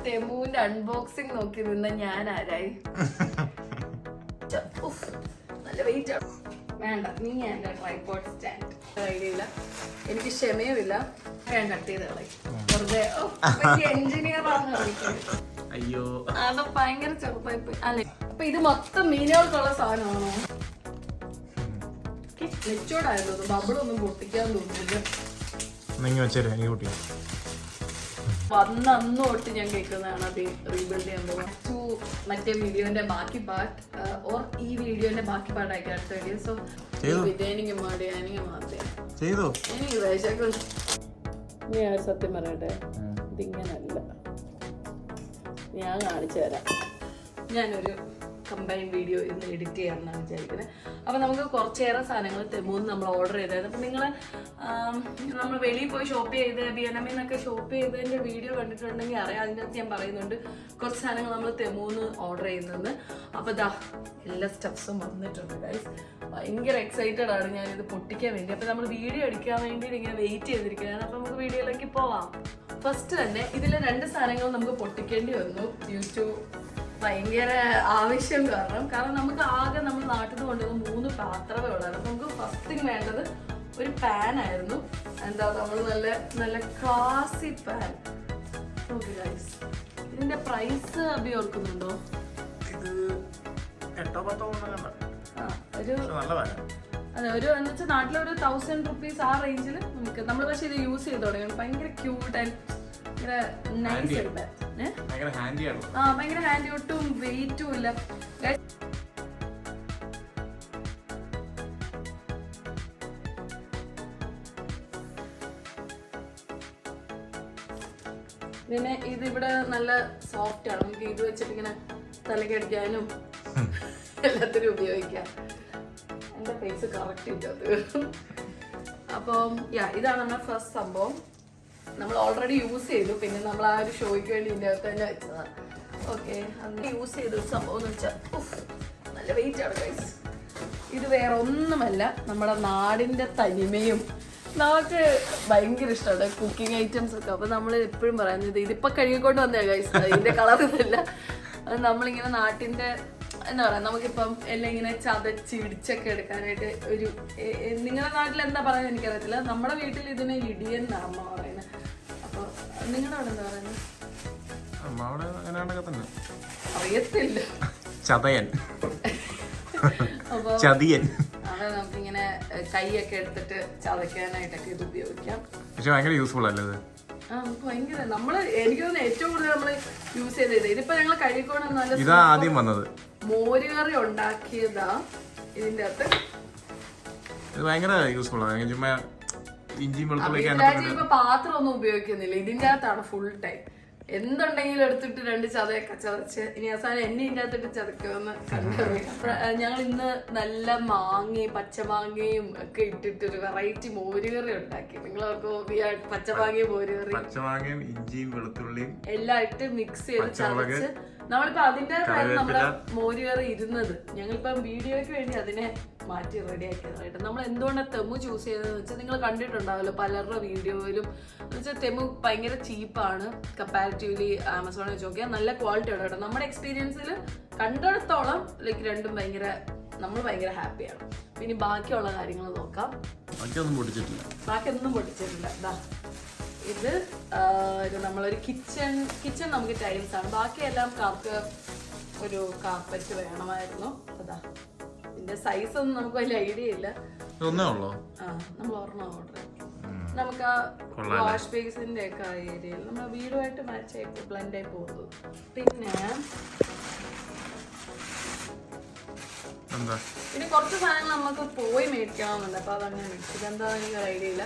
ടെമുവിന്റെ unboxing നോക്കി നിന്ന ഞാൻ ആരായി നല്ല വെയിറ്റ് ആണ് വേണ്ട നീ എന്റെ ട്രൈപോഡ് സ്റ്റാൻഡ് ഐഡിയ ഇല്ല എനിക്ക് ക്ഷമയുമില്ല ഞാൻ കട്ട് ചെയ്ത് കളയും വെറുതെ എഞ്ചിനീയർ അയ്യോ അത് ഭയങ്കര ചെറുതായി പോയി അല്ലെ അപ്പൊ ഇത് മൊത്തം മീനുകൾക്കുള്ള സാധനമാണോ നെച്ചോടായിരുന്നു ബബിളൊന്നും പൊട്ടിക്കാൻ തോന്നുന്നില്ല വന്ന അന്ന് തൊട്ട് ഞാൻ കേൾക്കുന്നതാണ് അത് റീബിൽഡ് ചെയ്യാൻ പോകുന്നത്. ടു മറ്റേ വീഡിയോന്റെ ബാക്കി പാർട്ട് ഓർ ഈ വീഡിയോന്റെ ബാക്കി പാർട്ടായിരിക്കും അടുത്ത വീഡിയോ സോ ചെയ്തു. വിതേനിക്ക് മാടി എനിക്ക് മാത്രമേ ചെയ്തോ? എനിക്ക് വിശക്കും ഞാൻ സത്യം പറയട്ടെ. ഇതിങ്ങനല്ല. ഞാൻ കാണിച്ചു തരാം. ഞാനൊരു കമ്പൈൻ വീഡിയോ ഇന്ന് എഡിറ്റ് ചെയ്യാമെന്നാണ് വിചാരിക്കുന്നത്. അപ്പോൾ നമുക്ക് കുറച്ചേറെ സാധനങ്ങൾ തെമൂന്ന് നമ്മൾ ഓർഡർ ചെയ്തായിരുന്നു. അപ്പം നിങ്ങൾ നമ്മൾ വെളിയിൽ പോയി ഷോപ്പ് ചെയ്ത് ബി എൻ എമ്മിൽ നിന്നൊക്കെ ഷോപ്പ് ചെയ്തതിന്റെ വീഡിയോ കണ്ടിട്ടുണ്ടെങ്കിൽ അറിയാം. അതിന്റെ അകത്ത് ഞാൻ പറയുന്നുണ്ട് കുറച്ച് സാധനങ്ങൾ നമ്മൾ തെമൂന്ന് ഓർഡർ ചെയ്യുന്നത്. അപ്പോൾ ദാ എല്ലാ സ്റ്റെപ്സും വന്നിട്ടുണ്ട് ഗൈസ് ഭയങ്കര എക്സൈറ്റഡ് ആണ് ഞാനിത് പൊട്ടിക്കാൻ വേണ്ടി. അപ്പോൾ നമ്മൾ വീഡിയോ എടുക്കാൻ വേണ്ടിയിട്ട് ഇങ്ങനെ വെയിറ്റ് ചെയ്തിരിക്കുകയാണ്. അപ്പോൾ നമുക്ക് വീഡിയോയിലേക്ക് പോവാം. ഫസ്റ്റ് തന്നെ ഇതിലെ രണ്ട് സാധനങ്ങൾ നമുക്ക് പൊട്ടിക്കേണ്ടി വന്നു ഡ്യൂ ടു ഭയങ്കര ആവശ്യം കാരണം കാരണം നമുക്ക് ആകെ നമ്മൾ നാട്ടിൽ നിന്ന് കൊണ്ടുവന്ന മൂന്ന് പാത്രമേ ഉള്ളായിരുന്നു നമുക്ക് ഫസ്റ്റ് തിങ് വേണ്ടത് ഒരു പാൻ ആയിരുന്നു. എന്താ നമ്മൾ നല്ല നല്ല ക്ലാസി പാൻ ഓക്കെ ഗൈസ് ഇതിന്റെ പ്രൈസ് അഭി ഓർക്കുന്നുണ്ടോ? ഇത് എട്ടോ പത്തോ ഒരു അതെ ഒരു എന്ന് വെച്ചാൽ നാട്ടിലെ ഒരു തൗസൻഡ് റുപ്പീസ് ആ റേഞ്ചിൽ നമുക്ക് നമ്മൾ പക്ഷേ ഇത് യൂസ് ചെയ്ത് തുടങ്ങി. ഭയങ്കര ക്യൂട്ട് ആൻഡ് ഭയങ്കര നൈസ് ഉണ്ട്. ആ ഭയങ്കര ഹാൻഡി ഒട്ടും വെയിറ്റും ഇല്ല. പിന്നെ ഇത് ഇവിടെ നല്ല സോഫ്റ്റ് ആണ്. നമുക്ക് ഇത് വെച്ചിട്ട് ഇങ്ങനെ തലക്കടിക്കാനും എല്ലാത്തിനും ഉപയോഗിക്കാം. എന്റെ ഫേസ് കറക്റ്റ് ഇട്ടത്. അപ്പം യാ ഇതാണ് നമ്മുടെ ഫസ്റ്റ് സംഭവം. നമ്മൾ ഓൾറെഡി യൂസ് ചെയ്തു. പിന്നെ നമ്മൾ ആ ഒരു ഷോയ്ക്ക് വേണ്ടി ഇതിന്റെ അകത്ത് തന്നെ വെച്ചതാണ്. ഓക്കെ അന്ന് യൂസ് ചെയ്ത ഒരു സംഭവം എന്ന് വെച്ചാൽ നല്ല വെയിറ്റ് ആണ് ഗൈസ് ഇത് വേറെ ഒന്നുമല്ല നമ്മുടെ നാടിന്റെ തനിമയും. നമുക്ക് ഭയങ്കര ഇഷ്ടമാണ് കുക്കിംഗ് ഐറ്റംസ് ഒക്കെ. അപ്പം നമ്മൾ എപ്പോഴും പറയുന്നത് ഇതിപ്പോൾ കഴുകിക്കൊണ്ട് വന്നേ ഗൈസ് ഇതിന്റെ കളർ ഇതല്ല അത് നമ്മളിങ്ങനെ നാട്ടിന്റെ എന്താ പറയാ നമുക്കിപ്പം എല്ലാം ഇങ്ങനെ ചതച്ച് ഇടിച്ചൊക്കെ എടുക്കാനായിട്ട് ഒരു നിങ്ങളുടെ നാട്ടിൽ എന്താ പറയുക എനിക്കറിയത്തില്ല. നമ്മുടെ വീട്ടിൽ ഇതിന് ഇടിയൻ എന്നാണ് അമ്മ പറയുന്നത്. അപ്പൊ നിങ്ങളുടെ അവിടെ എന്താ പറയുന്നത്? അമ്മ അവിടെ തന്നെ. അറിയത്തില്ല. ചതയൻ. ചതിയൻ. അവിടെ നമുക്കിങ്ങനെ കൈയൊക്കെ എടുത്തിട്ട് ചതയ്ക്കാനായിട്ടൊക്കെ ഇത് ഉപയോഗിക്കാം. പക്ഷെ ഭയങ്കര യൂസ്ഫുൾ അല്ലേ ഭയങ്കര. നമ്മൾ എനിക്ക് തോന്നുന്നു ഏറ്റവും കൂടുതൽ നമ്മൾ യൂസ് ചെയ്തത്. ഇതിപ്പോ ഞങ്ങൾ കഴിക്കോണം നല്ല ഇതാ ആദ്യം വന്നത്. മോരുകറി ഉണ്ടാക്കിയതാ ഇതിന്റെ അകത്ത് ഇത് ഭയങ്കര യൂസ്ഫുൾ ആണ്. ചുമ്മാ വെളുത്തുള്ളിയൊക്കെ ഇപ്പൊ പാത്രം ഒന്നും ഉപയോഗിക്കുന്നില്ല. ഇതിന്റെ അകത്താണ് ഫുൾ ടൈം എന്തുണ്ടെങ്കിലും എടുത്തിട്ട് രണ്ട് ചതയൊക്കെ ചതച്ച് ഇനി അവസാനം എന്നെ ഇല്ലാത്തിട്ട് അകത്തിട്ട് ചതക്കുമെന്ന് കണ്ടറിയാം ഞങ്ങൾ ഇന്ന് നല്ല മാങ്ങയും പച്ചമാങ്ങയും ഒക്കെ ഇട്ടിട്ട് ഒരു വെറൈറ്റി മോരുകറി ഉണ്ടാക്കി. നിങ്ങളൊക്കെ പച്ചമാങ്ങയും മോരുകറി പച്ചമാങ്ങയും ഇഞ്ചിയും വെളുത്തുള്ളിയും എല്ലാം ഇട്ട് മിക്സ് ചെയ്ത് ചതച്ച് നമ്മളിപ്പോ അതിന്റെ കാര്യം നമ്മുടെ മോര് കയറി ഇരുന്നത്. ഞങ്ങളിപ്പം വീഡിയോയ്ക്ക് വേണ്ടി അതിനെ മാറ്റി റെഡി ആക്കിയതായിട്ട് നമ്മൾ എന്തുകൊണ്ടാണ് തെമു ചൂസ് ചെയ്തതെന്ന് വെച്ചാൽ നിങ്ങൾ കണ്ടിട്ടുണ്ടാവല്ലോ പലരുടെ വീഡിയോയിലും. എന്ന് വെച്ചാൽ തെമു ഭയങ്കര ചീപ്പാണ് കമ്പാരിറ്റീവ്ലി ആമസോണിൽ വെച്ച് നോക്കിയാൽ നല്ല ക്വാളിറ്റി ഉണ്ട് കേട്ടോ. നമ്മുടെ എക്സ്പീരിയൻസിൽ കണ്ടിടത്തോളം ലൈക്ക് രണ്ടും ഭയങ്കര നമ്മൾ ഭയങ്കര ഹാപ്പിയാണ് പിന്നെ ബാക്കിയുള്ള കാര്യങ്ങൾ നോക്കാം. ബാക്കിയൊന്നും പൊട്ടിച്ചിട്ടില്ല. ബാക്കിയൊന്നും പൊട്ടിച്ചിട്ടില്ല. ഇത് നമ്മളൊരു കിച്ചൺ കിച്ചൺ നമുക്ക് ടൈൽസ് ആണ്. ബാക്കിയെല്ലാം കാർക്ക് ഒരു കാർപ്പറ്റ് വേണമായിരുന്നു. അതാ. ഇതിന്റെ സൈസ് ഒന്നും നമുക്ക് വലിയ ഐഡിയ ഇല്ല. ഇതൊന്നേ ഉള്ളോ? ആ നമ്മൾ ഓർമ്മ ഓർഡർ നമുക്ക് ആ വാഷ് ബേസിന്റെ ഒക്കെ ആ ഏരിയയിൽ നമ്മുടെ വീടുമായിട്ട് മാച്ച് ആയിട്ട് ബ്ലെൻഡ് ആയി പോകുന്നത് പിന്നെ പിന്നെ കുറച്ച് സാധനങ്ങൾ നമുക്ക് പോയി മേടിക്കണമെന്നുണ്ട് അപ്പൊ അതങ്ങനെ മേടിച്ചിട്ട് എന്താ എനിക്ക് ഐഡിയ ഇല്ല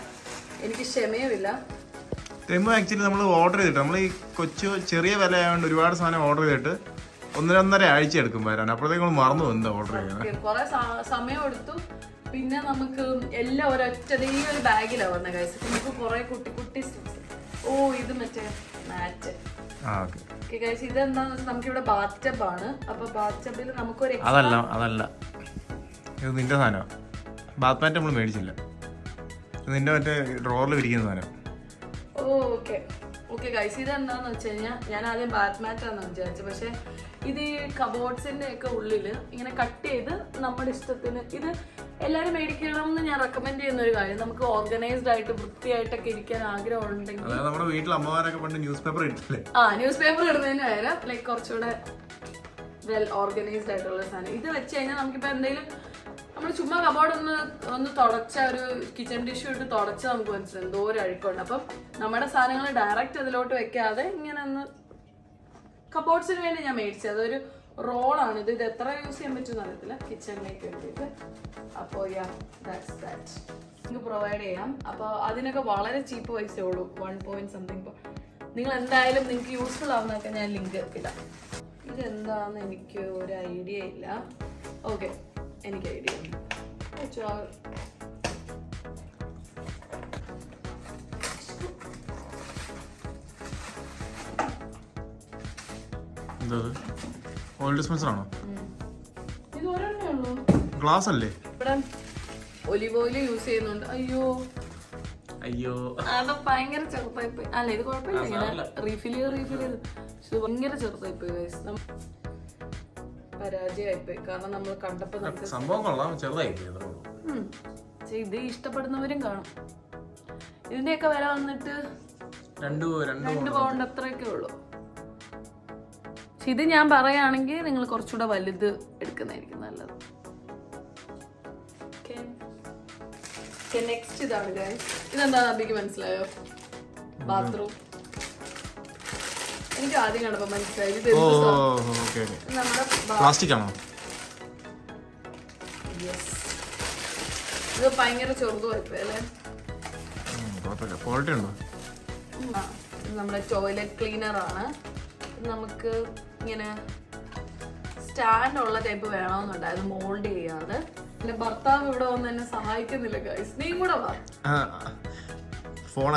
എനിക്ക് ക്ഷമയുമില്ല. തെമ്മ് ആക്ച്വലി നമ്മൾ ഓർഡർ ചെയ്തിട്ട് നമ്മൾ ഈ കൊച്ചു ചെറിയ വില ആയതുകൊണ്ട് ഒരുപാട് സാധനം ഓർഡർ ചെയ്തിട്ട് ഒന്നരൊന്നര ആഴ്ച എടുക്കും വരാൻ. അപ്പോഴത്തേക്ക് നമ്മൾ മറന്നു എന്താ ഓർഡർ ചെയ്യുന്നത് കുറെ സമയം എടുത്തു. പിന്നെ നമുക്ക് എല്ലാം ഒരൊറ്റ ഈ ഒരു ബാഗിലാണ് വന്ന കൈസ് നമുക്ക് കുറെ കുട്ടി കുട്ടി. ഓ ഇത് മറ്റേ മാറ്റ് ഇതെന്താ ഇതെന്താന്ന് വെച്ചാൽ നമുക്ക് ഇവിടെ ബാത്ത് ടബ് ആണ്. അപ്പൊ ബാത്ത് ടബിൽ നമുക്കൊരു അതല്ല അതല്ല. ഇത് നിന്റെ സാധനം ബാത്ത് മാറ്റ് നമ്മൾ മേടിച്ചില്ല. ഇത് നിന്റെ മറ്റേ ഡ്രോറിൽ വിരിക്കുന്ന സാധനം ഓക്കെ. ഓക്കെ ഗൈസ് ഇത് എന്താന്ന് വെച്ച് കഴിഞ്ഞാൽ ഞാൻ ആദ്യം ബാറ്റ് മാറ്റാന്ന് വിചാരിച്ചു. പക്ഷെ ഇത് ഈ കബോർഡ്സിന്റെ ഒക്കെ ഉള്ളിൽ ഇങ്ങനെ കട്ട് ചെയ്ത് നമ്മുടെ ഇഷ്ടത്തിന് ഇത് എല്ലാവരും മേടിക്കണം എന്ന് ഞാൻ റെക്കമെൻഡ് ചെയ്യുന്ന ഒരു കാര്യം. നമുക്ക് ഓർഗനൈസ്ഡ് ആയിട്ട് വൃത്തിയായിട്ടൊക്കെ ഇരിക്കാൻ ആഗ്രഹം ഉണ്ടെങ്കിൽ നമ്മുടെ വീട്ടിൽ അമ്മമാരൊക്കെ പണ്ട് ന്യൂസ് പേപ്പർ ഇട്ടില്ലേ? ആ ന്യൂസ് പേപ്പർ ഇടുന്നതിന് പകരം ലൈക്ക് കുറച്ചുകൂടെ വെൽ ഓർഗനൈസ്ഡ് ആയിട്ടുള്ള സാധനം. ഇത് വെച്ച് കഴിഞ്ഞാൽ നമുക്കിപ്പോൾ എന്തെങ്കിലും നമ്മൾ ചുമ്മാ കബോർഡ് ഒന്ന് ഒന്ന് തുടച്ച ഒരു കിച്ചൺ ടിഷ്യൂ ഇട്ട് തുടച്ച് നമുക്ക് മനസ്സിലായി. എന്തോ ഒരു അഴുക്കുണ്ട്. അപ്പം നമ്മുടെ സാധനങ്ങൾ ഡയറക്റ്റ് അതിലോട്ട് വെക്കാതെ ഇങ്ങനെ ഒന്ന് കബോർഡ്സിന് വേണ്ടി ഞാൻ മേടിച്ചത്. അതൊരു റോളാണ് ഇത് ഇത് എത്ര യൂസ് ചെയ്യാൻ പറ്റുമെന്ന് അറിയത്തില്ല. കിച്ചണിലേക്ക് വേണ്ടിയിട്ട്. അപ്പോൾ ദാറ്റ് നിങ്ങൾക്ക് പ്രൊവൈഡ് ചെയ്യാം. അപ്പോൾ അതിനൊക്കെ വളരെ ചീപ്പ് പൈസയേ ഉള്ളൂ. വൺ പോയിന്റ് സംതിങ് നിങ്ങൾ എന്തായാലും നിങ്ങൾക്ക് യൂസ്ഫുൾ ആവുന്നതൊക്കെ ഞാൻ ലിങ്ക് ഇടാം. ഇതെന്താണെന്ന് എനിക്ക് ഒരു ഐഡിയ ഇല്ല. ഓക്കെ എനിക്ക് ഐഡിയ ഉണ്ട് വെച്ചോ. എന്താ ഓയിൽ ഡിസ്പെൻസർ ആണോ ഗ്ലാസ് അല്ലേ ഇവിടെ ഒലിവ് ഓയിൽ യൂസ് ചെയ്യുന്നുണ്ട്. അയ്യോ. അയ്യോ. അത് ഭയങ്കര ചെറുതായി പോയി. അല്ല ഇത് കുഴപ്പമില്ല. റീഫിൽ ചെയ്ത് റീഫിൽ ചെയ്ത്. ഭയങ്കര ചെറുതായി പോയി guys. നമ്മ- പരാജയമായി കാരണം നമ്മൾ കണ്ടപ്പോ നമുക്ക് സംഭവം കൊള്ളാം ചെറുതായി. ഇത് ഇഷ്ടപ്പെടുന്നവരും കാണും. ഇതിന്റെയൊക്കെ വില വന്നിട്ട് രണ്ട് രണ്ട് രണ്ട് പൗണ്ട് അത്രയൊക്കെ ഉള്ളൂ. പക്ഷെ ഇത് ഞാൻ പറയുകയാണെങ്കിൽ നിങ്ങൾ കുറച്ചുകൂടെ വലുത് എടുക്കുന്നതായിരിക്കും നല്ലത്. നെക്സ്റ്റ് ഇതാണ് guys. ഇതെന്താ അബിക്ക് മനസ്സിലായോ? ബാത്റൂം. എനിക്ക് ആദ്യം കണ്ടപ്പോൾ മനസ്സിലായി. ഇത് ഓ എന്ത് സാ- ഓക്കെ ഓക്കെ. നമ്മുടെ ബാ- പ്ലാസ്റ്റിക് ആണോ Yes. ഇത് ഭയങ്കര ചെറുതുമായിപ്പോയി അല്ലേ? ഉം, കുഴപ്പമില്ല. ക്വാളിറ്റി ഉണ്ടോ? ആ, ഇത് നമ്മുടെ ടോയ്ലറ്റ് ക്ലീനർ ആണ്. ഇത് നമുക്ക് ഇങ്ങനെ സ്റ്റാൻഡ് ഉള്ള ടൈപ്പ് വേണമെന്നുണ്ടായിരുന്നു മോൾഡ് ചെയ്യാതെ. എന്റെ ഭർത്താവ് ഇവിടെ വന്ന് എന്നെ സഹായിക്കുന്നില്ല ഗൈസ് നീ കൂടെ വാ. ഫോൺ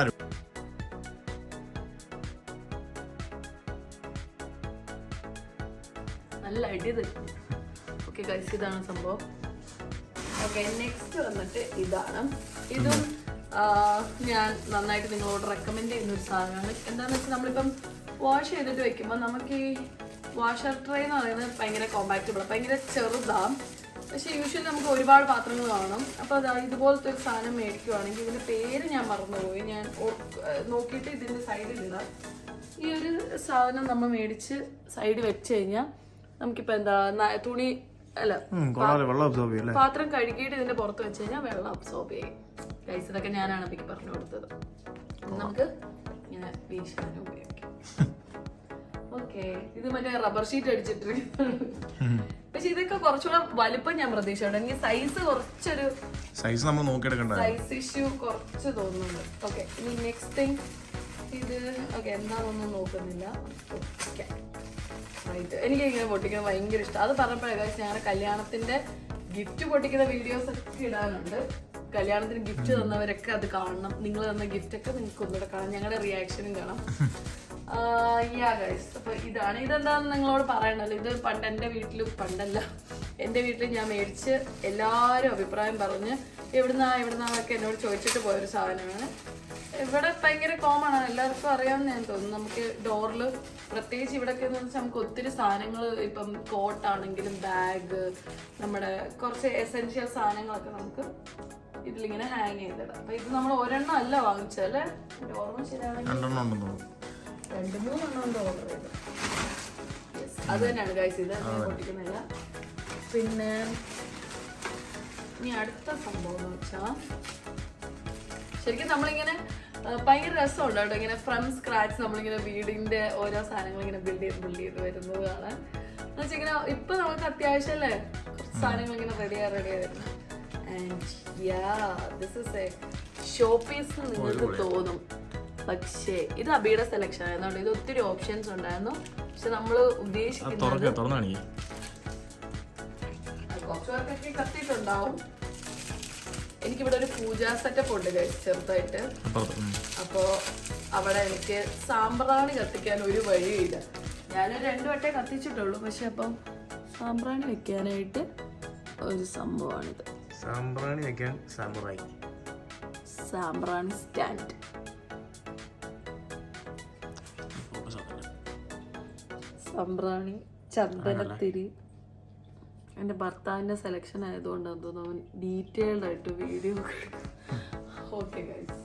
ആരും നല്ല അടി തരും ഓക്കെ ഗൈസ് ഇതാണ് സംഭവം. ഓക്കെ നെക്സ്റ്റ് വന്നിട്ട് ഇതാണ്. ഇതും ഞാൻ നന്നായിട്ട് നിങ്ങളോട് റെക്കമെൻഡ് ചെയ്യുന്ന ഒരു സാധനമാണ്. എന്താണെന്ന് വെച്ചാൽ നമ്മളിപ്പം വാഷ് ചെയ്തിട്ട് വെക്കുമ്പോൾ നമുക്ക് ഈ വാഷർ ട്രേ എന്ന് പറയുന്നത് ഭയങ്കര കോമ്പാക്റ്റബിൾ ഭയങ്കര ചെറുതാണ് പക്ഷേ യൂഷ്വലി നമുക്ക് ഒരുപാട് പാത്രങ്ങൾ കാണും. അപ്പോൾ അതാ ഇതുപോലത്തെ ഒരു സാധനം മേടിക്കുവാണെങ്കിൽ ഇതിന്റെ പേര് ഞാൻ മറന്നുപോയി. ഞാൻ നോക്കിയിട്ട് ഇതിന്റെ സൈഡിലിടാം ഈ ഒരു സാധനം നമ്മൾ മേടിച്ച് സൈഡ് വെച്ച് കഴിഞ്ഞാൽ നമുക്കിപ്പോൾ എന്താ തുണി അല്ല പാത്രം കഴുകിയിട്ട് ഇതിന്റെ പുറത്ത് വെച്ച് കഴിഞ്ഞാൽ വെള്ളം അബ്സോർബ് ചെയ്യും. ഗൈസ് ഇതൊക്കെ ഞാനാണ് എനിക്ക് പറഞ്ഞു കൊടുത്തത്. നമുക്ക് ഇങ്ങനെ വീശാനും ഉപയോഗിക്കാം. ഓക്കെ ഇത് മറ്റേ റബ്ബർ ഷീറ്റ് അടിച്ചിട്ട് പക്ഷെ ഇതൊക്കെ കുറച്ചുകൂടെ വലുപ്പം ഞാൻ പ്രതീക്ഷയുണ്ട് എനിക്ക് സൈസ് കുറച്ചൊരു സൈസ് നമ്മൾ നോക്കിയെടുക്കണ്ട. സൈസ് ഇഷ്യൂ കുറച്ച് തോന്നുന്നുണ്ട്. ഓക്കെ ഇനി നെക്സ്റ്റ് തിങ് ഇത് ഓക്കെ എന്താണെന്നൊന്നും നോക്കുന്നില്ല. എനിക്ക് ഇങ്ങനെ പൊട്ടിക്കുന്നത് ഭയങ്കര ഇഷ്ടം. അത് പറഞ്ഞപ്പോഴേ guys, ഞങ്ങളുടെ കല്യാണത്തിന്റെ ഗിഫ്റ്റ് പൊട്ടിക്കുന്ന വീഡിയോസ് ഒക്കെ ഇടാനുണ്ട് കല്യാണത്തിന് ഗിഫ്റ്റ് തന്നവരൊക്കെ അത് കാണണം. നിങ്ങൾ തന്ന ഗിഫ്റ്റ് ഒക്കെ നിങ്ങൾക്ക് ഒന്നുകൂടെ കാണാം. ഞങ്ങളുടെ റിയാക്ഷനും കാണാം. യാ ഗൈസ് അപ്പൊ ഇതാണ്. ഇതെന്താന്ന് നിങ്ങളോട് പറയണല്ലോ. ഇത് പണ്ട് എന്റെ വീട്ടിലും പണ്ടല്ല. എന്റെ വീട്ടിൽ ഞാൻ മേടിച്ച് എല്ലാവരും അഭിപ്രായം പറഞ്ഞ് എവിടുന്നാ എവിടുന്നാന്നൊക്കെ എന്നോട് ചോദിച്ചിട്ട് പോയൊരു സാധനമാണ്. ഇവിടെ ഭയങ്കര കോമൺ ആണ്. എല്ലാവർക്കും അറിയാമെന്ന് ഞാൻ തോന്നുന്നു. നമുക്ക് ഡോറിൽ പ്രത്യേകിച്ച് ഇവിടെയൊക്കെ എന്ന് വെച്ചാൽ നമുക്ക് ഒത്തിരി സാധനങ്ങൾ ഇപ്പം കോട്ടാണെങ്കിലും ബാഗ് നമ്മുടെ കുറച്ച് എസെൻഷ്യൽ സാധനങ്ങളൊക്കെ നമുക്ക് ഇതിലിങ്ങനെ ഹാങ് ചെയ്തിടാം. അപ്പൊ ഇത് നമ്മൾ ഒരെണ്ണം അല്ല വാങ്ങിച്ചല്ലേ അല്ലേ? ഓർമ്മ ശരിയാണെങ്കിൽ രണ്ടെണ്ണം ഉണ്ടെന്ന് തോന്നുന്നു. രണ്ട് മൂന്നെണ്ണം ഉണ്ട് ഓർഡർ ചെയ്ത് അത് തന്നെയാണ് ഗൈസ് ഇത് ഞാൻ പൊട്ടിക്കുന്നില്ല പിന്നെ ഇനി അടുത്ത സംഭവം എന്ന് വെച്ചാൽ ശരിക്കും നമ്മളിങ്ങനെ ഭയങ്കര രസമുണ്ട് കേട്ടോ. ഇങ്ങനെ ഫ്രം സ്ക്രാച്ച് നമ്മളിങ്ങനെ വീടിന്റെ ഓരോ സാധനങ്ങൾ ഇങ്ങനെ ബിൽഡ് ചെയ്ത് ബിൽഡ് ചെയ്ത് വരുന്നത് കാണാൻ. എന്നുവെച്ചാൽ ഇങ്ങനെ ഇപ്പൊ നമുക്ക് അത്യാവശ്യം അല്ലേ? കുറച്ച് സാധനങ്ങൾ ഇങ്ങനെ റെഡി ആയി റെഡി ആയിരുന്നു and yeah this is a showpiece നിങ്ങൾക്ക് തോന്നും. പക്ഷേ ഇത് അബിയുടെ സെലക്ഷൻ ആയിരുന്നു ഇത് ഒത്തിരി ഓപ്ഷൻസ് ഉണ്ടായിരുന്നു. പക്ഷെ നമ്മൾ ഉദ്ദേശിക്കുന്നത് കത്തിയിട്ടുണ്ടാവും. എനിക്കിവിടെ ഒരു പൂജാ സെറ്റപ്പ് ഉണ്ട് ചെറുതായിട്ട്. അപ്പോൾ അവിടെ എനിക്ക് സാമ്പ്രാണി കത്തിക്കാൻ ഒരു വഴിയില്ല. ഞാനൊരു രണ്ടു വട്ടേ കത്തിച്ചിട്ടുള്ളൂ പക്ഷെ അപ്പം സാമ്പ്രാണി വെക്കാനായിട്ട് ഒരു സംഭവമാണിത്. സാമ്പ്രാണി വെക്കാൻ സാമ്പ്രാണി സാമ്പ്രാണി സ്റ്റാൻഡ് സാമ്പ്രാണി ചന്ദനത്തിരി. എന്റെ ഭർത്താവിന്റെ സെലക്ഷൻ ആയതുകൊണ്ട് തോന്നുന്നു അവൻ ഡീറ്റെയിൽഡ് ആയിട്ട് വീഡിയോ ഓക്കെ ഗൈസ്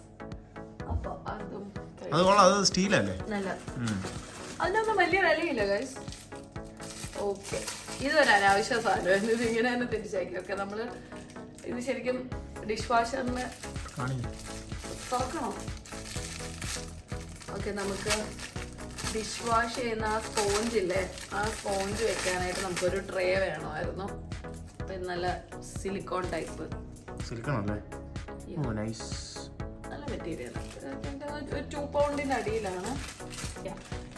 അപ്പോൾ അതും കഴി- അത് കൊള്ളാം അത് സ്റ്റീലല്ലേ നല്ല. അതിനൊന്നും വലിയ വിലയില്ല ഗൈസ് ഓക്കെ ഇതൊരു അനാവശ്യ സാധനം ഇത് ഇങ്ങനെ തന്നെ തിരിച്ചയക്കും. ഓക്കെ നമ്മൾ ഇത് ശരിക്കും ഡിഷ് വാഷറിന് കാണിക്ക്. തുറക്കണോ? ഓക്കെ നമുക്ക് ഡിഷ് വാഷ് ചെയ്യുന്ന ആ സ്പോഞ്ച് ഇല്ലേ ആ സ്പോഞ്ച് വെക്കാനായിട്ട് നമുക്കൊരു ട്രേ വേണമായിരുന്നു. അപ്പം നല്ല സിലിക്കോൺ ടൈപ്പ്. സിൽക്കാണല്ലേ ഓ നൈസ് നല്ല മെറ്റീരിയൽ ഒരു ടു പൗണ്ടിന്റെ അടിയിലാണ്.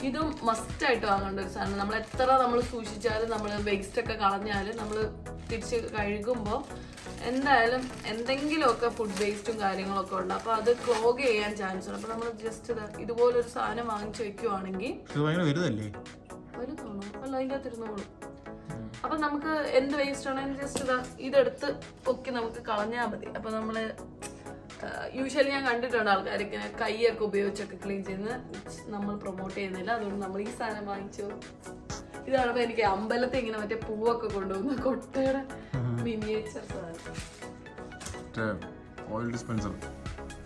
ഇതും മസ്റ്റ് ആയിട്ട് വാങ്ങേണ്ട ഒരു സാധനം. നമ്മൾ എത്ര നമ്മൾ സൂക്ഷിച്ചാലും നമ്മൾ വേസ്റ്റ് ഒക്കെ കളഞ്ഞാലും നമ്മൾ തിരിച്ച് കഴുകുമ്പോൾ എന്തായാലും എന്തെങ്കിലുമൊക്കെ ഫുഡ് വേസ്റ്റും കാര്യങ്ങളൊക്കെ ഉണ്ട്. അപ്പൊ അത് ക്ലോഗ് ചെയ്യാൻ ചാൻസ് ഉണ്ട്. അപ്പൊ നമ്മൾ ജസ്റ്റ് ഇതുപോലൊരു സാധനം വാങ്ങിച്ചു വെക്കുവാണെങ്കിൽ ഇത് വലുതാണോ അല്ല അപ്പൊ നമുക്ക് എന്ത് വേസ്റ്റ് ആണെങ്കിലും ജസ്റ്റ് ഇതാ ഇതെടുത്ത് പൊക്കി നമുക്ക് കളഞ്ഞാൽ മതി. അപ്പൊ നമ്മൾ യൂഷ്വലി ഞാൻ കണ്ടിട്ടുണ്ട് ആൾക്കാരൊക്കെ കൈയൊക്കെ ഉപയോഗിച്ചൊക്കെ ക്ലീൻ ചെയ്യുന്നത്. നമ്മൾ പ്രൊമോട്ട് ചെയ്യുന്നില്ല. അതുകൊണ്ട് നമ്മൾ ഈ സാധനം വാങ്ങിച്ചു ഇതാണ് എനിക്ക് അമ്പലത്തിൽ ഇങ്ങനെ മറ്റേ പൂവൊക്കെ കൊണ്ടുപോകുന്ന കൊട്ടയുടെ miniature oil dispenser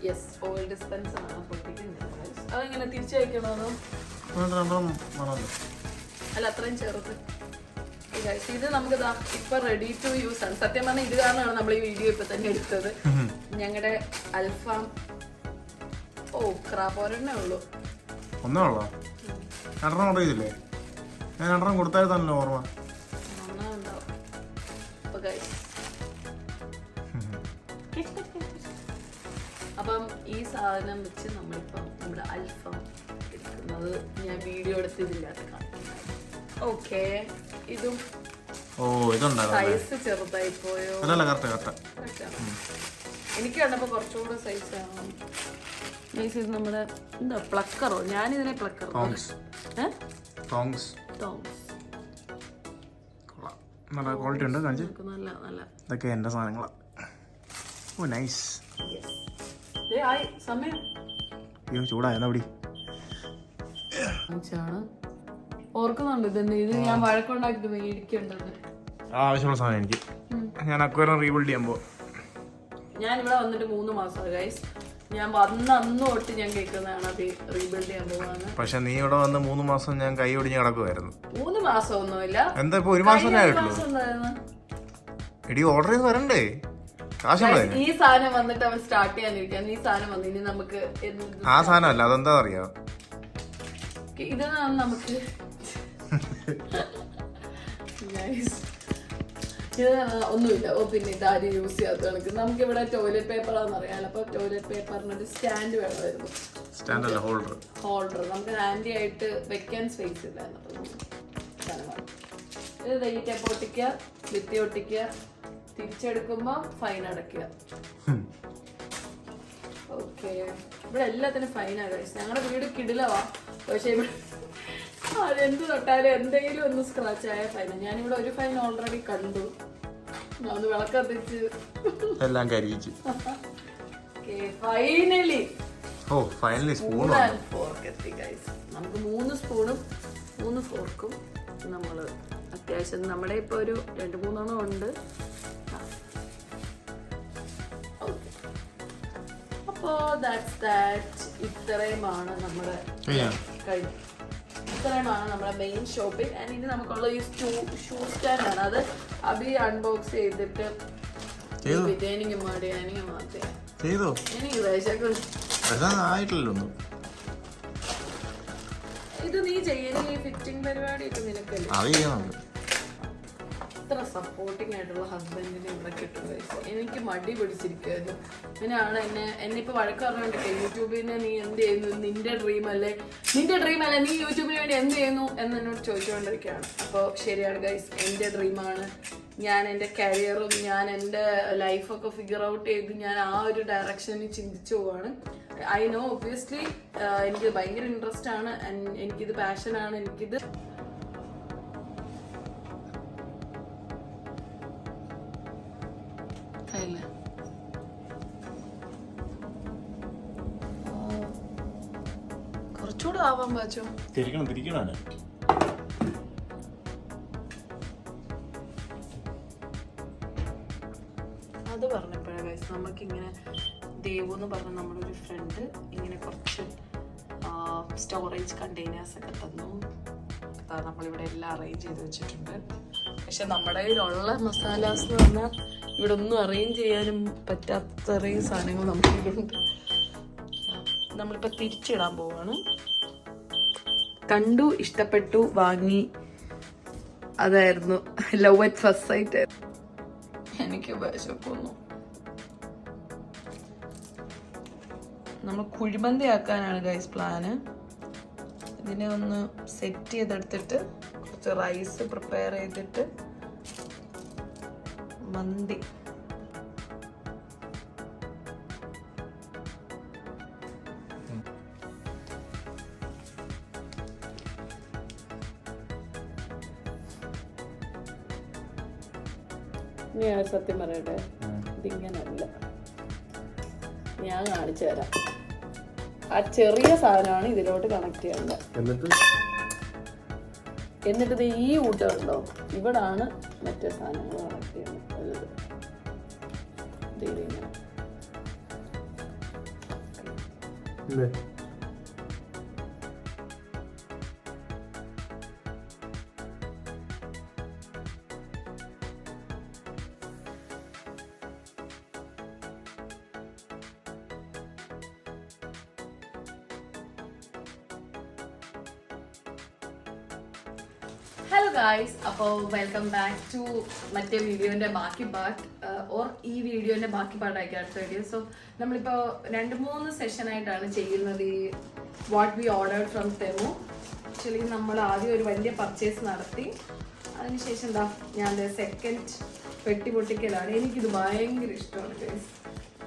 yes oil dispenser ആണ് പൊട്ടിക്കുന്നത്. അതെങ്ങനെ തിരിച്ചു അല്ല അത്രയും ചെറുത്. ഇത് നമുക്ക് ഇപ്പൊ റെഡി ടു യൂസ് ആണ്. സത്യം പറഞ്ഞാൽ ഇത് കാരണമാണ് നമ്മൾ ഈ വീഡിയോ ഇപ്പൊ തന്നെ എടുത്തത്. ഞങ്ങളുടെ അൽഫാം. ഓ ക്രാബ് ഒരെണ്ണേ ഉള്ളൂ. ഒന്നേ ഉള്ളോ? രണ്ടെണ്ണം ഓർഡർ ചെയ്തില്ലേ? ഞാൻ രണ്ടെണ്ണം കൊടുത്തായിരുന്നല്ലോ ഓർമ്മ. അപ്പൊ ഈ സാധനം വെച്ച് നമ്മളിപ്പം നമ്മുടെ അൽഫം എടുക്കുന്നത് ഞാൻ വീഡിയോ എടുത്തിതില്ലാത്ത ഓക്കെ. ഇതും ഓ സൈസ് ചെറുതായി പോയോ. എനിക്ക് കണ്ടപ്പോ കുറച്ചുകൂടെ സൈസ് ആണ് ഇത് നമ്മുടെ എന്താ പ്ലക്കറോ ഞാനിതിനെ പ്ലക്കറോ ടോങ്സ് ഏ? ടോങ്സ് ടോങ്സ് കൊള്ളാം. നല്ല ക്വാളിറ്റി ഉണ്ട് കാണിച്ച്. നല്ല നല്ല. ഇതൊക്കെ എന്റെ സാധനങ്ങളാണ് ഓ നൈസ് അയ്യോ ചൂടായെന്നാ പിടി ആണ് ഓർക്കുന്നുണ്ട് ഇതന്നെ. ഇത് ഞാൻ വഴക്കുണ്ടാക്കിട്ട് മേടിക്കേണ്ടത് ആവശ്യമുള്ള സാധനം എനിക്ക്. ഞാൻ അക്വേറിയം റീബിൽഡ് ചെയ്യുമ്പോൾ ഞാൻ ഇവിടെ വന്നിട്ട് മൂന്ന് മാസമായി ഗൈസ് ഞാൻ വന്ന അന്ന് തൊട്ട് ഞാൻ കേൾക്കുന്നതാണ് അത് റീബിൽഡ് ചെയ്യാൻ പോവാന്ന് പക്ഷെ നീ ഇവിടെ വന്ന് മൂന്ന് മാസം ഞാൻ കൈ ഒടിഞ്ഞ് കിടക്കുമായിരുന്നു മൂന്ന് മാസം ഒന്നുമില്ല എന്താ ഇപ്പൊ ഒരു മാസം എടി ഓർഡർ ചെയ്ത് വരണ്ടേ? ഈ സാധനം വന്നിട്ട് അവൻ സ്റ്റാർട്ട് ചെയ്യാനിരിക്കാൻ ഈ സാധനം വന്ന് ഇനി നമുക്ക് ആ സാധനമല്ല അതെന്താ അറിയാം ഇതാണ് നമുക്ക്. ഒന്നുമില്ല. ഓ പിന്നെ ഇതാരും യൂസ് ചെയ്യാത്ത കണക്ക്. നമുക്ക് ഇവിടെ ടോയ്ലറ്റ് പേപ്പർ ആണെന്ന് അറിയാലോ. അപ്പൊ ടോയ്ലറ്റ് പേപ്പറിന് ഒരു സ്റ്റാൻഡ് വേണമായിരുന്നു. സ്റ്റാൻഡ് ഹോൾഡർ ഹോൾഡർ നമുക്ക് ഹാൻഡി ആയിട്ട് വെക്കാൻ സ്പേസ് ഇല്ല. ഇത് ദൈറ്റ പൊട്ടിക്കുക ഭിത്തി ഒട്ടിക്കുക തിരിച്ചെടുക്കുമ്പോൾ ഫൈൻ അടയ്ക്കുക. ഓക്കെ ഇവിടെ എല്ലാത്തിനും ഫൈനാണ് കഴിച്ചത് ഞങ്ങളുടെ വീട് കിടിലവാ. പക്ഷെ ഇവിടെ അതെന്ത് തൊട്ടാലും എന്തെങ്കിലും ഒന്ന് സ്ക്രാച്ച് ആയ ഫൈന ഞാനിവിടെ ഒരു ഫൈൻ ഓൾറെഡി കണ്ടു. ഞാൻ ഒന്ന് വിളക്കത്തിച്ച്. എല്ലാം കരിയിച്ചു. Finally oh finally spoon fork എത്തി ഗൈസ് നമുക്ക് മൂന്ന് സ്പൂണും മൂന്ന് ഫോർക്കും നമ്മൾ അത്യാവശ്യം നമ്മുടെ ഇപ്പോൾ ഒരു രണ്ട് മൂന്നെണ്ണം ഉണ്ട്. അപ്പോ ദാറ്റ്സ് ദാറ്റ് ഇത്രയുമാണ് നമ്മുടെ കഴിഞ്ഞു ഇത്രയുമാണ് നമ്മുടെ മെയിൻ ഷോപ്പിൽ ആൻഡ് ഇനി നമുക്കുള്ള ഈ ഷൂ ഷൂ സ്റ്റാൻഡ് ആണ്. അത് അബി അൺബോക്സ് ചെയ്തിട്ട് എനിക്ക് ബിരിയാണിക്ക് എനിക്ക് മാറ്റി ചെയ്തോ? എനിക്ക് വിശക്കും അതാ ആയിട്ടില്ലല്ലോ. ഒന്നും ഇത് നീ ചെയ്യുന്ന ഈ ഫിറ്റിംഗ് പരിപാടി ഒക്കെ നിനക്കല്ലേ? അത് ഇത്ര സപ്പോർട്ടിംഗ് ആയിട്ടുള്ള ഹസ്ബൻഡിനെ ഇവിടെ കിട്ടും. എനിക്ക് മടി പിടിച്ചിരിക്കുമായിരുന്നു പിന്നെയാണ് എന്നെ എന്നെ ഇപ്പൊ വഴക്ക് പറഞ്ഞിട്ട് യൂട്യൂബിന് നീ എന്ത് ചെയ്യുന്നു? നിന്റെ ഡ്രീം അല്ലേ? നിന്റെ ഡ്രീം അല്ലേ? നീ യൂട്യൂബിന് വേണ്ടി എന്ത് ചെയ്യുന്നു? എന്ന് എന്നോട് ചോദിച്ചുകൊണ്ടിരിക്കുകയാണ്. അപ്പോൾ ശരിയാണ് ഗൈസ് എന്റെ ഡ്രീമാണ് ഞാൻ എന്റെ കരിയറും ഞാൻ എന്റെ ലൈഫൊക്കെ ഫിഗർ ഔട്ട് ചെയ്ത് ഞാൻ ആ ഒരു ഡയറക്ഷനിൽ ചിന്തിച്ചു പോവാണ്. ഐ നോ ഒബ്വിയസ്ലി എനിക്ക് ഭയങ്കര ഇൻട്രസ്റ്റ് ആണ്. എനിക്കിത് പാഷനാണ് എനിക്കിത് നോക്കാം ബാച്ചു തിരിക്കണം തിരിക്കണം അത് പറഞ്ഞപ്പോഴേ ഗൈസ് നമുക്കിങ്ങനെ ദേവു എന്ന് പറഞ്ഞ നമ്മളൊരു ഫ്രണ്ട് ഇങ്ങനെ കുറച്ച് സ്റ്റോറേജ് കണ്ടെയ്നേഴ്സ് ഒക്കെ തന്നു. നമ്മളിവിടെ എല്ലാം അറേഞ്ച് ചെയ്ത് വെച്ചിട്ടുണ്ട്. പക്ഷെ നമ്മുടെ കയ്യിലുള്ള മസാലാസ് എന്ന് പറഞ്ഞാൽ ഇവിടെ ഒന്നും അറേഞ്ച് ചെയ്യാനും പറ്റാത്തത്രയും സാധനങ്ങൾ നമുക്കിവിടുണ്ട്. നമ്മളിപ്പോൾ തിരിച്ചിടാൻ പോവാണ്. കണ്ടു ഇഷ്ടപ്പെട്ടു വാങ്ങി. അതായിരുന്നു ലവ് അറ്റ് ഫസ്റ്റ് സൈറ്റ്. എനിക്ക് വിശപ്പൊന്നു. നമ്മൾ കുഴിമന്തി ആക്കാനാണ് ഗൈസ് പ്ലാന് ഇതിനെ ഒന്ന് സെറ്റ് ചെയ്തെടുത്തിട്ട് കുറച്ച് റൈസ് പ്രിപ്പയർ ചെയ്തിട്ട് മന്തി. ഞാൻ സത്യം പറയട്ടെ? ഇതിങ്ങനല്ല. ഞാൻ കാണിച്ചു തരാം. ആ ചെറിയ സാധനമാണ് ഇതിലോട്ട് കണക്ട് ചെയ്യേണ്ടത്. എന്നിട്ട്? എന്നിട്ട് ഇത് ഈ ഊട്ടുണ്ടോ ഇവിടാണ് മറ്റേ സാധനങ്ങൾ കണക്ട് ചെയ്യുന്നത് ഇതിങ്ങനെ. ഹലോ ഗായ്സ് അപ്പോൾ വെൽക്കം ബാക്ക് ടു മറ്റേ വീഡിയോന്റെ ബാക്കി പാർട്ട് ഓർ ഈ വീഡിയോന്റെ ബാക്കി പാർട്ടായിരിക്കും അടുത്ത വീഡിയോ സോ നമ്മളിപ്പോൾ രണ്ട് മൂന്ന് സെഷനായിട്ടാണ് ചെയ്യുന്നത് ഈ what we order from Temu actually നമ്മൾ ആദ്യം ഒരു വലിയ പർച്ചേസ് നടത്തി. അതിനുശേഷം എന്താ ഞാൻ സെക്കൻഡ് പെട്ടി പൊട്ടിക്കലാണ്. എനിക്കിത് ഭയങ്കര ഇഷ്ടമാണ് ഗൈസ്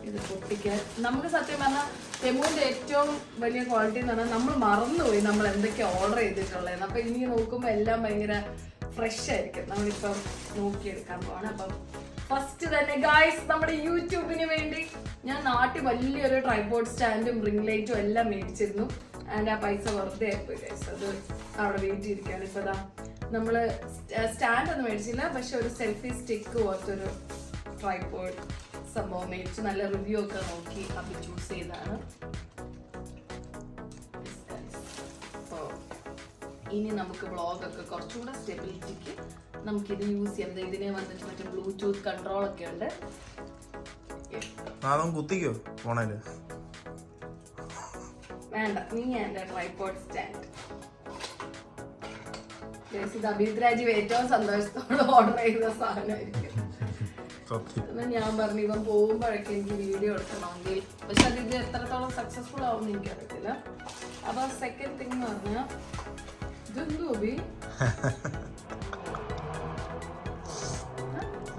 ഇത് പൊട്ടിക്കാൻ. നമുക്ക് സത്യം പറഞ്ഞാൽ തെമുവിന്റെ ഏറ്റവും വലിയ ക്വാളിറ്റി എന്ന് പറഞ്ഞാൽ നമ്മൾ മറന്നുപോയി നമ്മൾ എന്തൊക്കെ ഓർഡർ ചെയ്തിട്ടുള്ളത് അപ്പൊ ഇനി നോക്കുമ്പോൾ എല്ലാം ഭയങ്കര ഫ്രഷ് ആയിരിക്കും. നമ്മളിപ്പം നോക്കിയെടുക്കാൻ പോവാണ്. അപ്പം ഫസ്റ്റ് തന്നെ ഗായ്സ് നമ്മുടെ യൂട്യൂബിന് വേണ്ടി ഞാൻ നാട്ടിൽ വലിയൊരു ട്രൈബോർഡ് സ്റ്റാൻഡും റിംഗ് ലൈറ്റും എല്ലാം മേടിച്ചിരുന്നു. ആൻഡ് ആ പൈസ വെറുതെ ആയിപ്പോയി ഗൈസ് അത് അവിടെ വെയിറ്റ് ചെയ്തിരിക്കാണ് ഇപ്പൊ ദാ നമ്മൾ സ്റ്റാൻഡ് ഒന്നും മേടിച്ചില്ല. പക്ഷെ ഒരു സെൽഫി സ്റ്റിക്ക് പോലത്തെ ഒരു ട്രൈപോഡ് സംഭവം മേടിച്ച് നല്ല റിവ്യൂ ഒക്കെ നോക്കി അത് ചൂസ് ചെയ്താണ്. Yes, അപ്പോ ഇനി നമുക്ക് വ്ളോഗൊക്കെ കുറച്ചുകൂടെ സ്റ്റെബിലിറ്റിക്ക് നമുക്ക് നമുക്കിത് യൂസ് ചെയ്യാം. ഇതിനെ വന്നിട്ട് മറ്റേ ബ്ലൂടൂത്ത് കൺട്രോൾ ഒക്കെ ഉണ്ട്. നാദം കുത്തിക്കോ ഫോണേൽ. വേണ്ട നീ എന്റെ ട്രൈപോഡ് സ്റ്റാൻഡ് ഇത് അഭിത് രാജീവ് ഏറ്റവും സന്തോഷത്തോടെ ഓർഡർ ചെയ്ത സാധനമായിരിക്കും. ഞാൻ പറഞ്ഞു ഇവൻ പോകുമ്പോഴൊക്കെ എനിക്ക് വീഡിയോ എടുക്കണമെങ്കിൽ. പക്ഷെ അത് ഇത് എത്രത്തോളം സക്സസ്ഫുൾ ആവും എനിക്കറിയത്തില്ല. അപ്പൊ സെക്കൻഡ് തിങ് എന്ന് പറഞ്ഞാൽ ഇതെന്തോ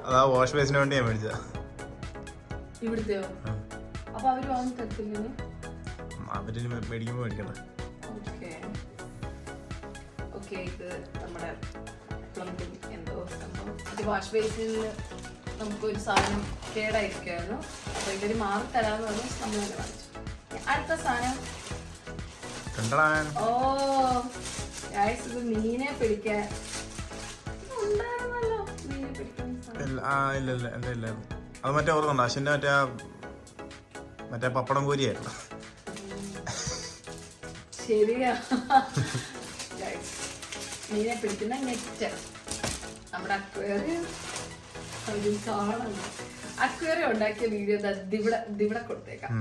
അതാ വാഷ് ബേസിന് വേണ്ടി ഞാൻ മേടിച്ച. ഇവിടുത്തെയോ? അപ്പൊ അവർ വാങ്ങി തരത്തില്ലേ അവർ മേടിക്കുമ്പോ മേടിക്കണ്ട ഓക്കെ. ഇത് നമ്മുടെ പ്ലംബിംഗ് എന്തോ സംഭവം. ഇത് വാഷ് ബേസിനിൽ നമുക്കൊരു സാധനം കേടായിരിക്കുമായിരുന്നു അപ്പൊ ഇവർ മാറി തരാന്ന് പറഞ്ഞു നമ്മൾ വാങ്ങിച്ചു. അടുത്ത സാധനം. ഓ ഗൈസ് ഇത് മീനെ പിടിക്കാൻ. ഇത് ഉണ്ടായിരുന്നല്ലോ മീനെ പിടിക്കാൻ സാധനം. ഇല്ല ആ ഇല്ല ഇല്ല എന്റെ ഇല്ലായിരുന്നു അത് മറ്റേ ഓർമ്മയുണ്ട്? അശ്വിന്റെ മറ്റേ മറ്റേ പപ്പടം കോരിയായിരുന്നു. ശരിയാ. മീനെ പിടിക്കുന്ന നെറ്റ് നമ്മുടെ അക്വേറിയം. അക്വേറിയം ഉണ്ടാക്കിയ വീഡിയോ ഇവിടെ കൊടുത്തേക്കാം.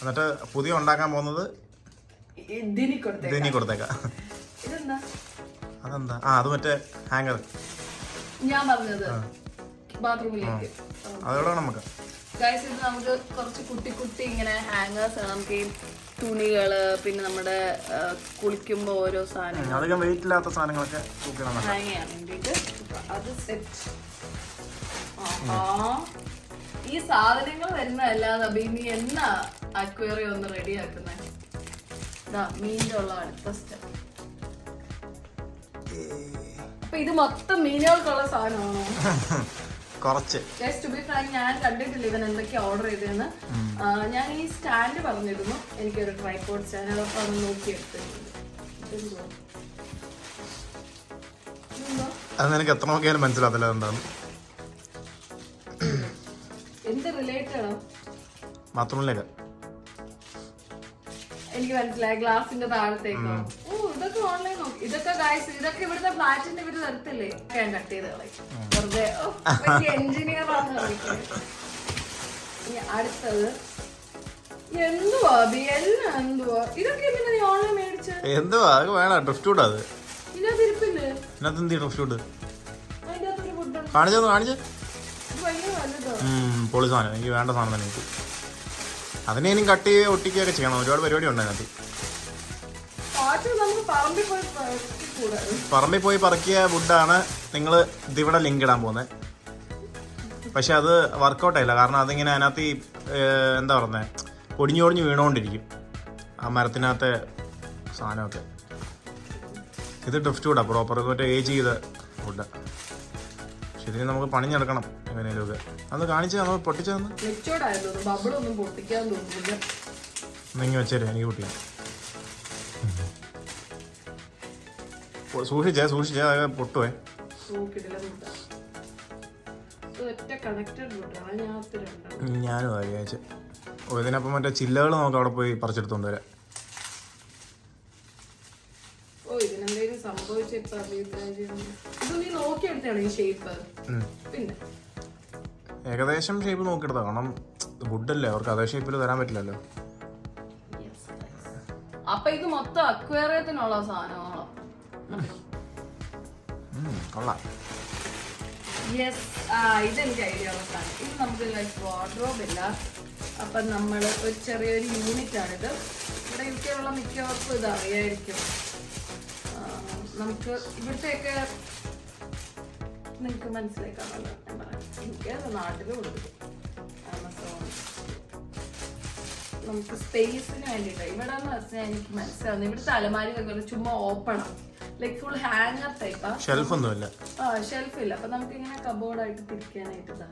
എന്നിട്ട് പുതിയ ഉണ്ടാക്കാൻ പോകുന്നത് ഇതിനി കൊടുത്തേക്കാം. ഇതിനി കൊടുത്തേക്കാം. ഇതെന്താ? അതെന്താ? ആ അത് മറ്റേ ഹാങ്ങർ ഞാൻ പറഞ്ഞത് ബാത്റൂമിലേക്ക്. അതോടെ നമുക്ക്? ഗൈസ് ഇത് നമുക്ക് കുറച്ച് കുട്ടി കുട്ടി ഇങ്ങനെ ഹാങ്ങേഴ്സ് നമുക്ക് ഈ തുണികൾ പിന്നെ നമ്മുടെ കുളിക്കുമ്പോ ഓരോ സാധനങ്ങൾ അധികം വെയിറ്റ് ഇല്ലാത്ത സാധനങ്ങളൊക്കെ ഹാങ് ചെയ്യാൻ വേണ്ടിട്ട് അത് സെറ്റ് ഈ സാധനങ്ങൾ വരുന്നതല്ലാതെ അബി നീ എന്നാ അക്വേറിയം ഒന്ന് റെഡി ആക്കുന്നത് ഇതാ മീനിന്റെ ഉള്ള അടുത്ത സ്റ്റെപ്പ് അപ്പൊ ഇത് മൊത്തം മീനുകൾക്കുള്ള സാധനമാണോ? കുറച്ച്. ടു ബി ഫ്രാങ്ക് ഞാൻ കണ്ടിട്ടില്ല ഇവൻ എന്തൊക്കെയാ ഓർഡർ ചെയ്തതെന്ന്. ഞാൻ ഈ സ്റ്റാൻഡ് പറഞ്ഞിരുന്നു. എനിക്കൊരു ട്രൈപോഡ് സ്റ്റാൻഡ് അതൊക്കെ ഒന്ന് നോക്കി എടുത്തിട്ടുണ്ട്? അത് നിനക്ക് എത്ര നോക്കിയാലും മനസ്സിലാത്തില്ല എന്താണ് ബാത്റൂമിലേക്ക് എനിക്ക് മനസ്സിലായി ഗ്ലാസിന്റെ താഴത്തേക്ക്? ഓ ഇതൊക്കെ ഓൺലൈൻ ഇതൊക്കെ ഗൈസ് ഇതൊക്കെ ഇവിടുത്തെ ഫ്ലാറ്റിന്റെ ഇവർ തരത്തില്ലേ? ഞാൻ കട്ട് ചെയ്ത് കളയും. വെറുതെ എഞ്ചിനീയർ ആണെന്ന് കളിക്കുന്നത് ഇനി അടുത്തത്. എന്തുവാ ബി? എല്ലാം എന്തുവാ? ഇതൊക്കെ എന്തിനാ നീ ഓൺലൈൻ മേടിച്ച? എന്തുവാ? അത് വേണം? ഡ്രിഫ്റ്റ് കൂടാ അത്. ഇതിനകത്ത് ഇരിപ്പില്ലേ? ഇതിനകത്ത് എന്ത് ഡ്രിഫ്റ്റ് കൂട് അതിന്റെ അകത്തൊരു ഫുഡ് കാണിച്ചു കാണിച്ചു. പൊളി സാധനം. എനിക്ക് വേണ്ട സാധനം തന്നെ എനിക്ക് അതിനെ ഇനി കട്ട് ചെയ്യുകയോ ഒട്ടിക്കുകയൊക്കെ ചെയ്യണം. ഒരുപാട് പരിപാടി ഉണ്ട് അതിനകത്ത്. പറമ്പിൽ പോയി പറക്കിയ വുഡാണ് നിങ്ങൾ ഇതിവിടെ ലിങ്ക് ഇടാൻ പോകുന്നത്. പക്ഷെ അത് വർക്കൗട്ടായില്ല കാരണം അതിങ്ങനെ അതിനകത്ത് ഈ എന്താ പറയുന്നത് പൊടിഞ്ഞൊടിഞ്ഞ് വീണുകൊണ്ടിരിക്കും ആ മരത്തിനകത്തെ സാധനമൊക്കെ. ഇത് ഡ്രിഫ്റ്റ് വിടാം പ്രോപ്പർ മറ്റേ ഏജ് ചെയ്ത വുഡ് പക്ഷെ ഇതിന് നമുക്ക് പണിഞ്ഞെടുക്കണം. എങ്ങനെയൊക്കെ അന്ന് കാണിച്ചു നമ്മൾ പൊട്ടിച്ചു തന്ന് മെച്ചോർഡായിരുന്നു ബബിളൊന്നും പൊട്ടിക്കാൻ തോന്നുന്നില്ല നിങ്ങൾ വെച്ചേരെ എനിക്ക് പൊട്ടിക്കാം. സൂക്ഷിച്ചേ സൂക്ഷിച്ചേ അതൊക്കെ പൊട്ടുവേ. ഞാനും വിചാരിച്ചു ഓ ഇതിനപ്പം മറ്റേ ചില്ലകൾ നമുക്ക് അവിടെ പോയി പറിച്ചെടുത്തോണ്ട് വരാം. സംഭവിച്ച ഇപ്പൊ അഭിപ്രായം ഇത് നീ നോക്കിയെടുത്താണ് ഈ ഷേപ്പ് പിന്നെ. ഏകദേശം ഷേപ്പ് നോക്കിയെടുത്ത കാരണം വുഡല്ലേ അവർക്ക് അതേ ഷേപ്പിൽ തരാൻ പറ്റില്ലല്ലോ. അപ്പൊ ഇത് മൊത്തം അക്വേറിയത്തിനുള്ള ഉം, കൊള്ളാം. യെസ് ആ ഇതെനിക്ക് ഐഡിയ ഉള്ള സാധനം ഇത് നമുക്ക് ലൈഫ് വാർഡ്രോബ് ഇല്ല. അപ്പൊ നമ്മൾ ഒരു ചെറിയൊരു യൂണിറ്റ് ആണിത്. ഇവിടെ യു കെയിലുള്ള മിക്കവർക്കും ഇത് അറിയായിരിക്കും. നമുക്ക് ഇവിടുത്തെയൊക്കെ നിങ്ങൾക്ക് മനസ്സിലാക്കാമല്ലോ ഞാൻ പറയാം എനിക്ക് അത് നാട്ടിലും ഉണ്ട് ആമസോൺ. നമുക്ക് സ്പേസിന് വേണ്ടിയിട്ട്. ഇവിടെ എന്ന് വെച്ചാൽ എനിക്ക് മനസ്സിലാവുന്നത്. ഇവിടുത്തെ അലമാരി വെക്കുന്നത് ചുമ്മാ ഓപ്പൺ ആണ് ലൈക്ക് ഫുൾ ഹാങ്ങർ ടൈപ്പാ ഷെൽഫൊന്നുമില്ല. ആ ഷെൽഫ് ഇല്ല അപ്പൊ നമുക്ക് ഇങ്ങനെ കബോർഡ് ആയിട്ട് തിരിക്കാനായിട്ട് ഇതാ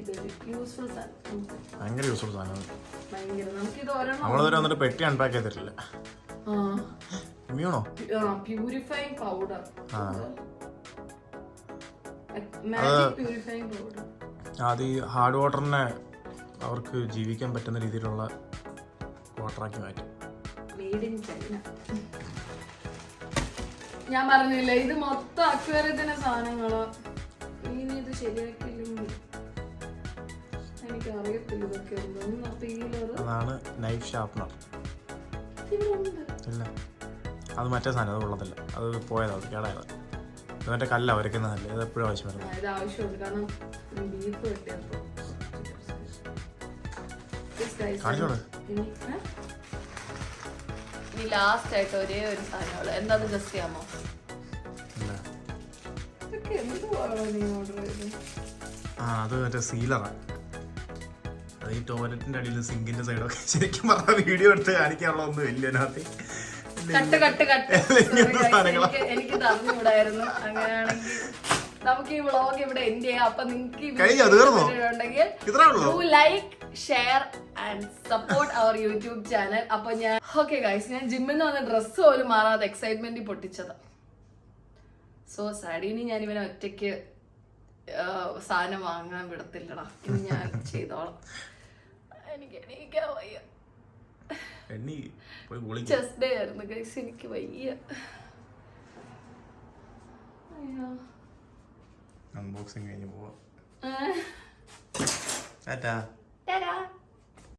ഇതൊരു യൂസ്ഫുൾ സാധനം. ഭയങ്കര യൂസ്ഫുൾ സാധനം ഭയങ്കര. നമുക്ക് ഇത് ഓരോ നമ്മളിതുവരെ വന്നിട്ട് പെട്ടി അൺപാക്ക് ചെയ്തിട്ടില്ല. ആ. പ്യൂരിഫൈങ് പൗഡർ അത് ഈ ഹാർഡ് വാട്ടറിനെ അവർക്ക് ജീവിക്കാൻ പറ്റുന്ന രീതിയിലുള്ള വാട്ടറാക്കി മാറ്റും. ഞാൻ പറഞ്ഞില്ല ഇത് മൊത്തം അക്വേറിയത്തിന്റെ സാധനങ്ങളോ. ഇനി ഇത് ശരിയാക്കില്ലെങ്കിൽ എനിക്ക് അറിയത്തില്ല ഇതൊക്കെ അതാണ് നൈഫ് ഇല്ല. അത് മറ്റേ സാധനം അത് ഉള്ളതല്ല അത് പോയതാണ് കേടായതാ. മറ്റേ കല്ല വരയ്ക്കുന്നതല്ല ഇത് എപ്പോഴും ആവശ്യം വരുന്നത്? ഇത് ആവശ്യമുണ്ട്. കാരണം ബീഫ്. കാണിച്ചോളൂ. ഇനി ലാസ്റ്റ് ആയിട്ട് ഒരേ ഒരു സാധനമുള്ളൂ. എന്താ ചെയ്യാമോ ആ അത് മറ്റേ അത് ഈ ടോയ്ലറ്റിന്റെ അടിയിൽ സിങ്കിന്റെ സൈഡൊക്കെ ശരിക്കും പറഞ്ഞ വീഡിയോ എടുത്ത് കാണിക്കാനുള്ള ഒന്നും ഇല്ല അതിനകത്ത് കട്ട് കട്ട് കട്ട്. എനിക്ക് അറിഞ്ഞുകൂടായിരുന്നു അങ്ങനെയാണെങ്കിൽ നമുക്ക് ഈ വ്ളോഗ് ഇവിടെ എൻഡ് ചെയ്യാം. അപ്പൊ നിങ്ങൾക്ക് like share and support our YouTube channel അപ്പൊ ഞാൻ ഓക്കെ ഗൈസ് ഞാൻ ജിമ്മിൽ നിന്ന് വന്ന ഡ്രസ്സ് പോലും മാറാതെ എക്സൈറ്റ്മെന്റ് പൊട്ടിച്ചത്. സോ സാഡീനി ഞാൻ ഇവനെ ഒറ്റയ്ക്ക് സാധനം വാങ്ങാൻ വിടത്തില്ലടാ. ഇത് ഞാൻ ചെയ്തോളാം. എനിക്ക് എണീക്കാൻ വയ്യ. പോയി കുളിക്കും ജസ്റ്റ് ഡേ ആയിരുന്നു ഗൈസ് എനിക്ക് വയ്യ. അയ്യോ. അൺബോക്സിങ് കഴിഞ്ഞ് പോവാ. ടാറ്റാ. ടാറ്റാ.